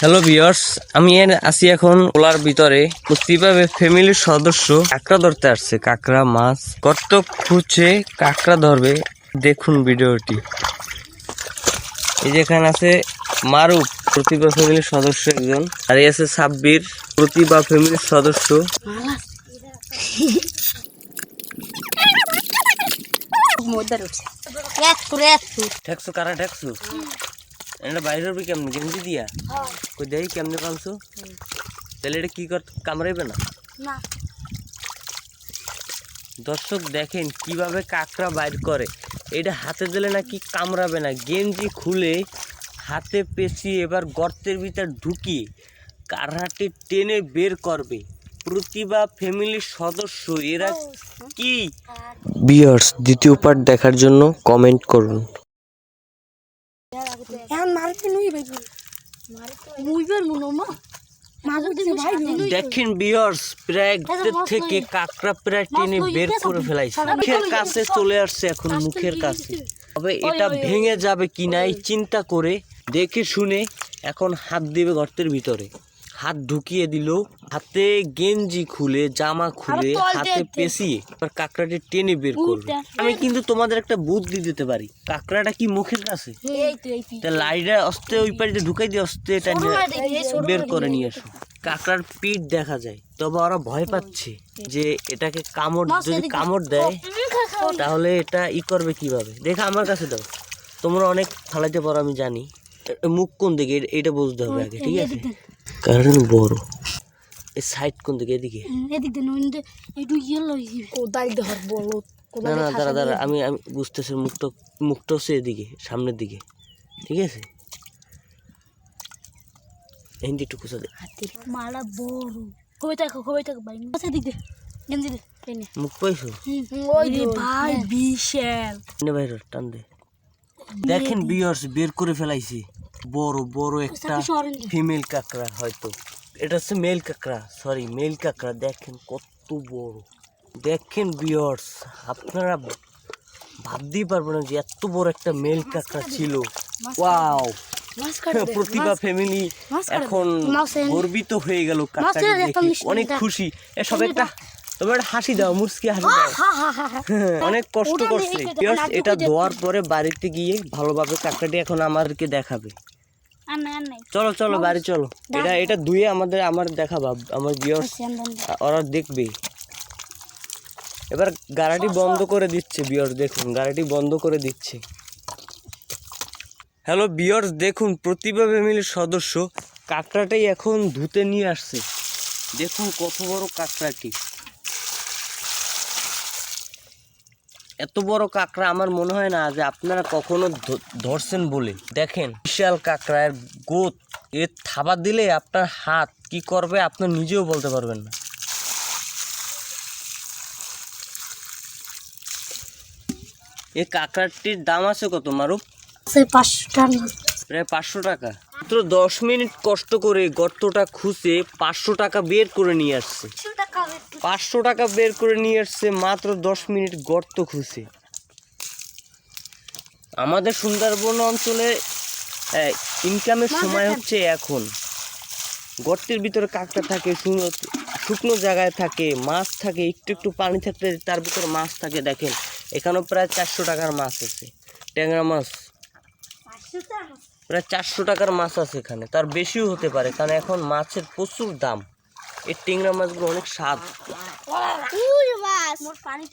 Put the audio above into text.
Hello বিয়ার্স আমি এর আছি এখন ওলার ভিতরে। কীভাবে ফ্যামিলির সদস্য কাঁকড়া ধরতে আসছে। কাঁকড়া মাছ। কত খুঁজে কাঁকড়া ধরবে। দেখুন ভিডিওটি। এই যেখানে আছে মারুফ প্রতিভা ফ্যামিলির সদস্য একজন। আর এই আছে সাব্বির প্রতিভা ফ্যামিলির সদস্য। ঠেকছো কারা ঠেকছো? এটা বাইরে হবে কেমনে? গেঞ্জি দিয়া? কই দেখি কেমনে পালছো? তাহলে এটা কি কর কামড়াইবে না? না। দর্শক দেখেন কীভাবে কাঁকড়া বাইর করে। এটা হাতে দিলে নাকি কামড়াবে না। গেঞ্জি খুলে হাতে পেঁচিয়ে এবার গর্তের ভিতর ঢুকিয়ে কারহাটে টেনে বের করবে। প্রতিভা ফ্যামিলির সদস্য এরা কি? বিয়ার্স দ্বিতীয় পার্ট দেখার জন্য কমেন্ট করুন। এখন মারতে নই ভাই মুইবার মা। মারতে ভাই দেখেন বিয়ার্স প্রায় থেকে কাকড়া প্রায় টেনে বের করে ফেলাইছে। মুখের কাছে চলে আসছে এখন মুখের কাছে। তবে এটা ভেঙে যাবে কি নাই চিন্তা করে দেখে শুনে এখন হাত দিবে গর্তের ভিতরে। হাত ঢুকিয়ে দিল হাতে গেঞ্জি খুলে জামা খুলে হাতে। পেঁচিয়ে এবার কাঁকড়াটি টেনে বের করবে। আমি কিন্তু তোমাদের একটা বুদ্ধি দিতে পারি। কাঁকড়াটা কি মুখের কাছে? তা লাইটে অস্তে ওই পাড়িতে ঢুকাই দিয়ে অস্তে এটা বের করে নিয়ে এসো কাঁকড়ার পিঠ দেখা যায় তবে ওরা ভয় পাচ্ছে যে এটাকে কামড় যদি কামড় দেয় তাহলে এটা ই করবে কীভাবে? দেখা আমার কাছে দাও। তোমরা অনেক ফালাইতে পারো আমি জানি। মুখ কোন দিকে? এটা বুঝতে হবে আগে ঠিক আছে? কারণ বড়। এই সাইড কোন দিকে? এদিকে? এদিক দিয়ে নইন্দে একটু ইয়েলো কোদাল ধর বলো না না দাঁড়া দাঁড়া আমি আমি বুঝতেছি মুখটা মুখটা হচ্ছে এদিকে সামনের দিকে। ঠিক আছে? হিন্দি একটু কুচা দে। হাতের মালা বড়। কবে থাকো কবে থাকো ভাই? আচ্ছা দিক দে গেঞ্জি দে এনে মুখ পাইছো? ওই দে ভাই বিশাল। নে বাইরে টান দে। দেখেন বিয়ার্স বের করে ফেলাইছি। বড় বড় একটা ফিমেল কাঁকড়া হয়তো। এটা হচ্ছে মেল কাঁকড়া সরি মেল কাঁকড়া দেখেন কত বড়। দেখেন বিয়ার্স আপনারা ভাবতেই পারবেন না যে এত বড় একটা মেল কাঁকড়া ছিল। Wow Pratibha family. এখন গর্বিত হয়ে গেল মিষ্টি অনেক খুশি। এসব একটা তোমার একটা হাসি দাও মুরসকি হাসি দাও। অনেক কষ্ট করছে। এটা ধোয়ার পরে বাড়িতে গিয়ে ভালোভাবে কাঁকড়াটি এখন আমাদেরকে দেখাবে। চলো চলো বাড়ি চলো। এটা এটা ধুয়ে আমাদের আমার দেখাবা আমার বিয়ার্স ওরা দেখবে। এবার গাড়িটি বন্ধ করে দিচ্ছে বিয়ার্স দেখুন গাড়িটি বন্ধ করে দিচ্ছে। হ্যালো বিয়ার্স দেখুন প্রতিভা ফ্যামিলির সদস্য কাঁকড়াটাই এখন ধুতে নিয়ে আসছে। দেখুন কত বড় কাঁকড়াটি। এত বড় কাঁকড়া আমার মনে হয় না যে আপনারা কখনো ধরছেন বলে। দেখেন বিশাল কাঁকড়া এর গোত এর থাবা দিলে আপনার হাত কি করবে আপনি নিজেও বলতে পারবেন না। এই কাঁকড়াটির দাম আছে কত মারুপ পাঁচশো টাকা। প্রায় পাঁচশো টাকা। মাত্র দশ মিনিট কষ্ট করে গর্তটা খুঁজে পাঁচশো টাকা বের করে নিয়ে আসছে। পাঁচশো টাকা বের করে নিয়ে আসছে মাত্র দশ মিনিট গর্ত খুঁজে আমাদের সুন্দরবন অঞ্চলে ইনকামের সময় হচ্ছে এখন। গর্তের ভিতরে কাঁকড়া থাকে শুকনো জায়গায় থাকে মাছ থাকে একটু একটু পানি থাকলে তার ভিতরে মাছ থাকে দেখেন। এখানেও প্রায় চারশো টাকার মাছ আছে ট্যাংরা মাছ। প্রায় চারশো টাকার মাছ আছে এখানে তার বেশিও হতে পারে কারণ এখন মাছের প্রচুর দাম। এই টিংরা মাছগুলো অনেক স্বাদ। পানি